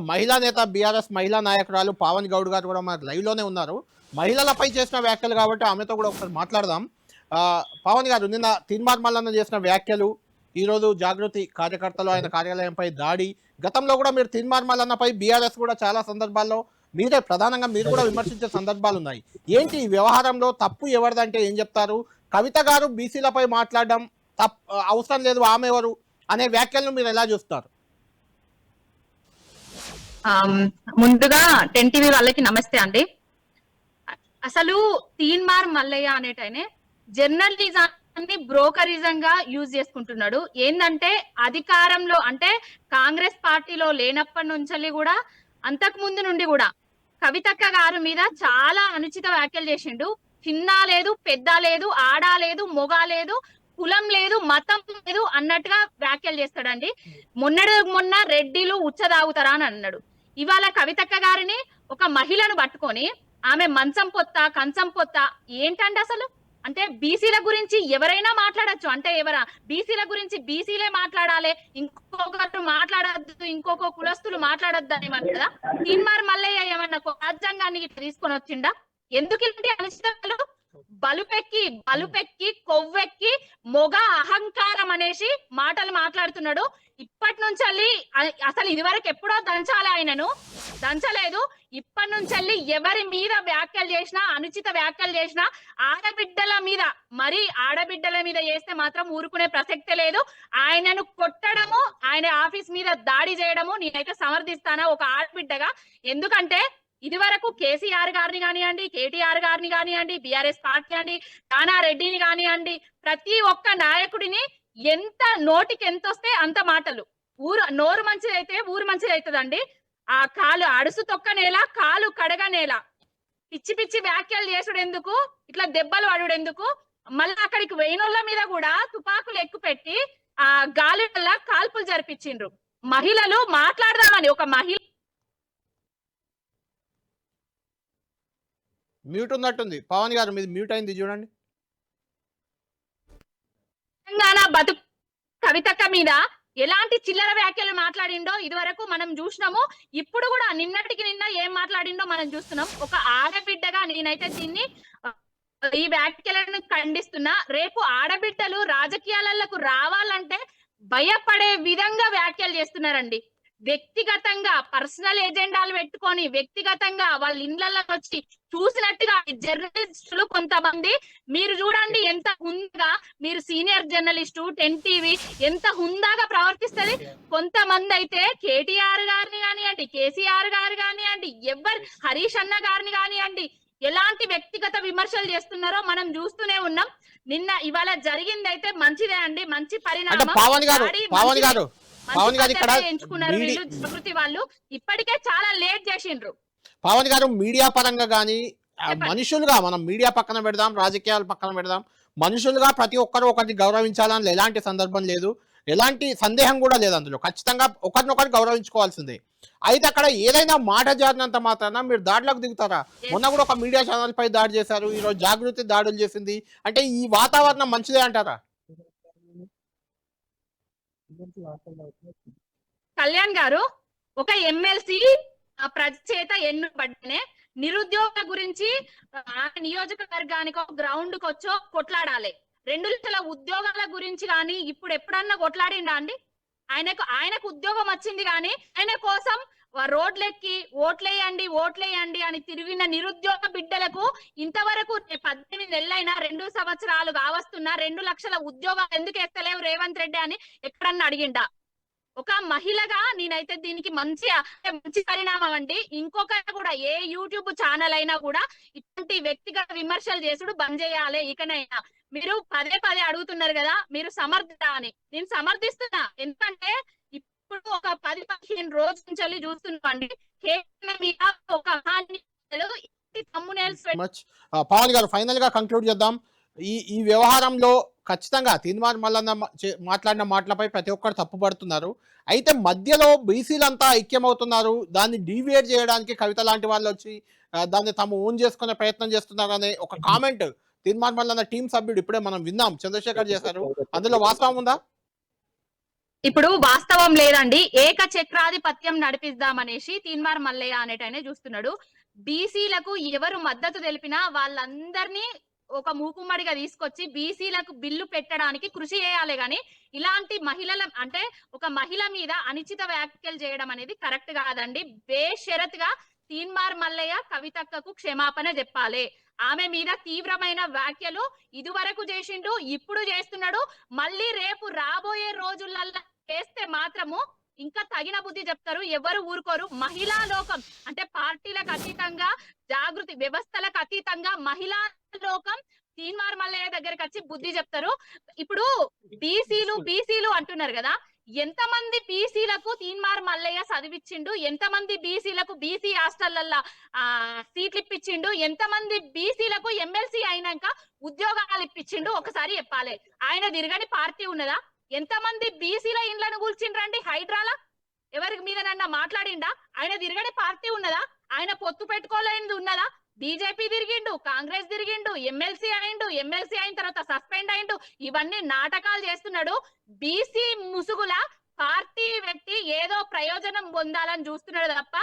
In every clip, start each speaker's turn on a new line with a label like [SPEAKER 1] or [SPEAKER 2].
[SPEAKER 1] మహిళా నేత బీఆర్ఎస్ మహిళా నాయకురాలు పావన్ గౌడ్ గారు కూడా మన లైవ్లోనే ఉన్నారు. మహిళలపై చేసిన వ్యాఖ్యలు కాబట్టి ఆమెతో కూడా ఒకసారి మాట్లాడదాం. పావన్ పవన్ గారు నిన్న తీన్మార్ మల్లన్న చేసిన వ్యాఖ్యలు ఈరోజు జాగృతి కార్యకర్తలు ఆయన కార్యాలయంపై దాడి గతంలో కూడా మీరు తీన్మార్ మల్లన్నపై బీఆర్ఎస్ కూడా చాలా సందర్భాల్లో మీరే ప్రధానంగా మీరు కూడా విమర్శించే సందర్భాలు ఉన్నాయి. ఏంటి ఈ వ్యవహారంలో తప్పు ఎవరిదంటే ఏం చెప్తారు? కవిత గారు బీసీలపై మాట్లాడడం తప్ అవసరం లేదు ఆమె ఎవరు? అనే వ్యాఖ్యలను మీరు ఎలా చూస్తారు?
[SPEAKER 2] ముందుగా టెన్ టీవీ వాళ్ళకి నమస్తే అండి. అసలు తీన్మార్ మల్లయ్య అనేటైనే జర్నలిజాన్ని బ్రోకరిజం గా యూజ్ చేసుకుంటున్నాడు. ఏంటంటే అధికారంలో అంటే కాంగ్రెస్ పార్టీలో లేనప్పటి నుంచి కూడా అంతకు ముందు నుండి కూడా కవితక్క గారి మీద చాలా అనుచిత వ్యాఖ్యలు చేసిండు. చిన్న లేదు పెద్ద లేదు ఆడ లేదు మొగ లేదు కులం లేదు మతం లేదు అన్నట్టుగా వ్యాఖ్యలు చేస్తాడండి. మొన్నడు మొన్న రెడ్డిలు ఉచ్చ తాగుతారా అని అన్నాడు. ఇవాళ కవితక్క గారిని ఒక మహిళను పట్టుకొని ఆమె మంచం పొత్త కంచం పొత్త ఏంటండి అసలు? అంటే బీసీల గురించి ఎవరైనా మాట్లాడొచ్చు. అంటే ఎవరా? బీసీల గురించి బీసీలే మాట్లాడాలి. ఇంకొకరు మాట్లాడద్దు ఇంకొక కులస్తులు మాట్లాడద్దు అని కదా. తీన్మార్ మల్లయ్య ఏమన్నా రాజ్యాంగాన్ని ఇట్లా తీసుకొని వచ్చిండా? ఎందుకు ఇలాంటి అనిశ్చితాలు బలుపెక్కి బలుపెక్కి కొవ్వెక్కి మొగ అహంకారం అనేసి మాటలు మాట్లాడుతున్నాడు. ఇప్పటి నుంచి అసలు ఇదివరకు ఎప్పుడో దంచాలి ఆయనను. దంచలేదు. ఇప్పటి నుంచి ఎవరి మీద వ్యాఖ్యలు చేసినా అనుచిత వ్యాఖ్యలు చేసినా ఆడబిడ్డల మీద మరి ఆడబిడ్డల మీద చేస్తే మాత్రం ఊరుకునే ప్రసక్తే లేదు. ఆయనను కొట్టడము ఆయన ఆఫీస్ మీద దాడి చేయడము నేనైతే సమర్థిస్తానా ఒక ఆడబిడ్డగా. ఎందుకంటే ఇది వరకు కేసీఆర్ గారిని కానివ్వండి కేటీఆర్ గారిని కానివ్వండి బీఆర్ఎస్ పార్టీ అండి రెడ్డిని కానివ్వండి ప్రతి ఒక్క నాయకుడిని ఎంత నోటికి ఎంత వస్తే అంత మాటలు. ఊరు నోరు మంచిది అయితే ఊరు మంచిది అవుతుందండి. ఆ కాలు అడుసు తొక్క నేల కాలు కడగ నేల. పిచ్చి పిచ్చి వ్యాఖ్యలు చేసుడు ఎందుకు? ఇట్లా దెబ్బలు పడుడు ఎందుకు? మళ్ళీ అక్కడికి వేణుల మీద కూడా తుపాకులు ఎక్కుపెట్టి ఆ గాలి వల్ల కాల్పులు జరిపించిండ్రు. మహిళలు మాట్లాడదామని ఒక మహిళ
[SPEAKER 1] మ్యూట్ ఉన్నట్టుంది. పవన్ గారు మీది మ్యూట్ అయింది చూడండి.
[SPEAKER 2] తెలంగాణ బతుకు కవితక్క మీద ఎలాంటి చిల్లర వ్యాఖ్యలు మాట్లాడిండో ఇదివరకు మనం చూసినాము. ఇప్పుడు కూడా నిన్నటికి నిన్న ఏం మాట్లాడిండో మనం చూస్తున్నాం. ఒక ఆడబిడ్డగా నేనైతే దీన్ని ఈ వ్యాఖ్యలను ఖండిస్తున్నా. రేపు ఆడబిడ్డలు రాజకీయాలకు రావాలంటే భయపడే విధంగా వ్యాఖ్యలు చేస్తున్నారండి. వ్యక్తిగతంగా పర్సనల్ ఎజెండాలు పెట్టుకొని వ్యక్తిగతంగా వాళ్ళ ఇండ్లలో వచ్చి చూసినట్టుగా జర్నలిస్టులు కొంతమంది. మీరు చూడండి ఎంత హుందాగా మీరు సీనియర్ జర్నలిస్టు టెన్ టీవీ ఎంత హుందాగా ప్రవర్తిస్తది. కొంతమంది అయితే కేటీఆర్ గారిని కానివ్వండి కేసీఆర్ గారు కానివ్వండి ఎవరు హరీష్ అన్న గారిని కానివ్వండి ఎలాంటి వ్యక్తిగత విమర్శలు చేస్తున్నారో మనం చూస్తూనే ఉన్నాం. నిన్న ఇవాళ జరిగింది అయితే మంచిదే అండి మంచి పరిణామం.
[SPEAKER 1] పవన్ గారు ఇక్కడ
[SPEAKER 2] ఎంచుకున్నారు వీళ్ళు జాగృతి వాళ్ళు. ఇప్పటికే చాలా లేట్ చేసిండ్రు.
[SPEAKER 1] పవన్ గారు మీడియా పరంగా కానీ. మనుషులుగా మనం మీడియా పక్కన పెడదాం రాజకీయాలు పక్కన పెడదాం. మనుషులుగా ప్రతి ఒక్కరు ఒకరిని గౌరవించాలని ఎలాంటి సందర్భం లేదు. ఎలాంటి సందేహం కూడా లేదు అందులో. ఖచ్చితంగా ఒకరినొకరు గౌరవించుకోవాల్సిందే. అయితే అక్కడ ఏదైనా మాట జారినంత మాత్రాన మీరు దాడిలోకి దిగుతారా? మొన్న కూడా ఒక మీడియా ఛానల్ పై దాడి చేశారు. ఈ రోజు జాగృతి దాడులు చేసింది. అంటే ఈ వాతావరణం మంచిదే అంటారా?
[SPEAKER 2] కళ్యాణ్ గారు ఒక ఎమ్మెల్సీ ప్రచేత ఎన్నుబడినే నిరుద్యోగ గురించి ఆ నియోజకవర్గానికి ఒక గ్రౌండ్కి వచ్చో కొట్లాడాలి. రెండు లక్షల ఉద్యోగాల గురించి కానీ ఇప్పుడు ఎప్పుడన్నా కొట్లాడిండా అండి? ఆయనకు ఆయనకు ఉద్యోగం వచ్చింది కానీ ఆయన కోసం రోడ్లెక్కి ఓట్లేయండి ఓట్లేయండి అని తిరిగిన నిరుద్యోగ బిడ్డలకు ఇంతవరకు పద్దెనిమిది నెలలైనా రెండు సంవత్సరాలు కావస్తున్నా రెండు లక్షల ఉద్యోగాలు ఎందుకు ఎత్తలేవు రేవంత్ రెడ్డి అని ఎక్కడన్నా అడిగిండా? ఒక మహిళగా నేనైతే దీనికి మంచి మంచి పరిణామం అండి. ఇంకొక కూడా ఏ యూట్యూబ్ ఛానల్ అయినా కూడా ఇటువంటి వ్యక్తిగత విమర్శలు చేసుడు బంద్ చేయాలి ఇకనైనా. మీరు పదే పదే అడుగుతున్నారు కదా మీరు సమర్థిత అని. నేను సమర్థిస్తున్నా. ఎందుకంటే ఇప్పుడు ఒక పది పదిహేను రోజుల నుంచి చూస్తున్నామండి కేవలం మీద ఒక
[SPEAKER 1] పవన్ గారు ఫైనల్గా కంక్లూడ్ చేద్దాం. ఈ ఈ వ్యవహారంలో ఖచ్చితంగా తీన్మార్ మల్లన్న మాట్లాడిన మాటలపై ప్రతి ఒక్కరు తప్పుపడుతున్నారు. అయితే మధ్యలో బీసీలంతా ఐక్యమవుతున్నారు. దాన్ని డీవియేట్ చేయడానికి కవిత లాంటి వాళ్ళు వచ్చి దాన్ని తాము ఓన్ చేసుకునే ప్రయత్నం చేస్తున్నారు అనే ఒక కామెంట్ తీన్మార్ మల్లన్న టీం సభ్యుడు ఇప్పుడే మనం విన్నాం. చంద్రశేఖర్ చేశారు. అందులో వాస్తవం ఉందా?
[SPEAKER 2] ఇప్పుడు వాస్తవం లేదండి. ఏక చక్రాధిపత్యం నడిపిద్దామనేసి తీన్మార్ మల్లయ్య అనేటైన చూస్తున్నాడు. బీసీలకు ఎవరు మద్దతు తెలిపినా వాళ్ళందరినీ ఒక మూకుమ్మడిగా తీసుకొచ్చి బీసీలకు బిల్లు పెట్టడానికి కృషి చేయాలి గాని ఇలాంటి మహిళల అంటే ఒక మహిళ మీద అనిచిత వ్యాఖ్యలు చేయడం అనేది కరెక్ట్ కాదండి. బేషరత్గా తీన్మార్ మల్లయ్య కవితక్కకు క్షమాపణ చెప్పాలి. ఆమె మీద తీవ్రమైన వ్యాఖ్యలు ఇదివరకు చేసిండు ఇప్పుడు చేస్తున్నాడు. మళ్ళీ రేపు రాబోయే రోజులల్లో చేస్తే మాత్రము ఇంకా తగిన బుద్ధి చెప్తారు. ఎవరు ఊరుకోరు. మహిళా లోకం అంటే పార్టీలకు అతీతంగా జాగృతి వ్యవస్థలకు అతీతంగా మహిళా లోకం తీన్మార్ మల్లయ్య దగ్గరికి వచ్చి బుద్ధి చెప్తారు. ఇప్పుడు బీసీలు బీసీలు అంటున్నారు కదా ఎంతమంది బీసీలకు తీన్మార్ మల్లయ్య చదివిచ్చిండు? ఎంతమంది బీసీలకు బీసీ హాస్టళ్ళల్లో ఆ సీట్లు ఇప్పించిండు ఎంతమంది బీసీలకు ఎమ్మెల్సీ అయినాక ఉద్యోగాలు ఇప్పించిండు ఒకసారి చెప్పాలి. ఆయన తిరగని పార్టీ ఉన్నదా? ఎంతమంది బీసీల ఇండ్లను కూల్చిండ్రండి? హైడ్రాలా? ఎవరి మీద నన్న మాట్లాడిండా? ఆయన తిరగని పార్టీ ఉన్నదా? ఆయన పొత్తు పెట్టుకోలేనిది ఉన్నదా? బీజేపీ తిరిగిండు కాంగ్రెస్ తిరిగిండు ఎమ్మెల్సీ అయిండు ఎమ్మెల్సీ అయిన తర్వాత సస్పెండ్ అయిండు. ఇవన్నీ నాటకాలు చేస్తున్నాడు. బీసీ ముసుగుల పార్టీ వ్యక్తి ఏదో ప్రయోజనం పొందాలని చూస్తున్నాడు తప్ప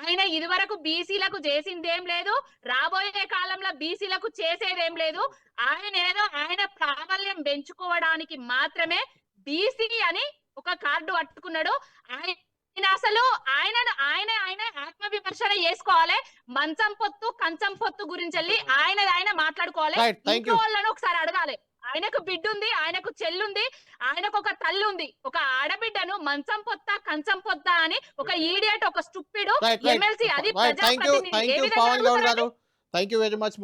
[SPEAKER 2] ఆయన ఇదివరకు బీసీలకు చేసిందేం లేదు. రాబోయే కాలంలో బీసీలకు చేసేదేం లేదు. ఆయన ఏదో ఆయన ప్రాబల్యం పెంచుకోవడానికి మాత్రమే బీసీ అని ఒక కార్డు పట్టుకున్నాడు. ఆయన అసలు ఆయన ఆయన ఆయన ఆత్మ విమర్శన చేసుకోవాలి. మంచం పొత్తు కంచం పొత్తు గురించి వెళ్ళి ఆయన ఆయన మాట్లాడుకోవాలి. ఇంట్లో వాళ్ళని ఒకసారి అడగాలి. ఆయనకు బిడ్డ ఉంది ఆయనకు చెల్లుంది ఆయనకు ఒక తల్లి ఉంది ఒక ఆడబిడ్డను మంచం పొత్త కంచం పొత్త అని ఒక ఈడియట్ ఒక స్టూపిడ్ ఎమ్మెల్సీ అది
[SPEAKER 1] థ్యాంక్ యూ వెరీ మచ్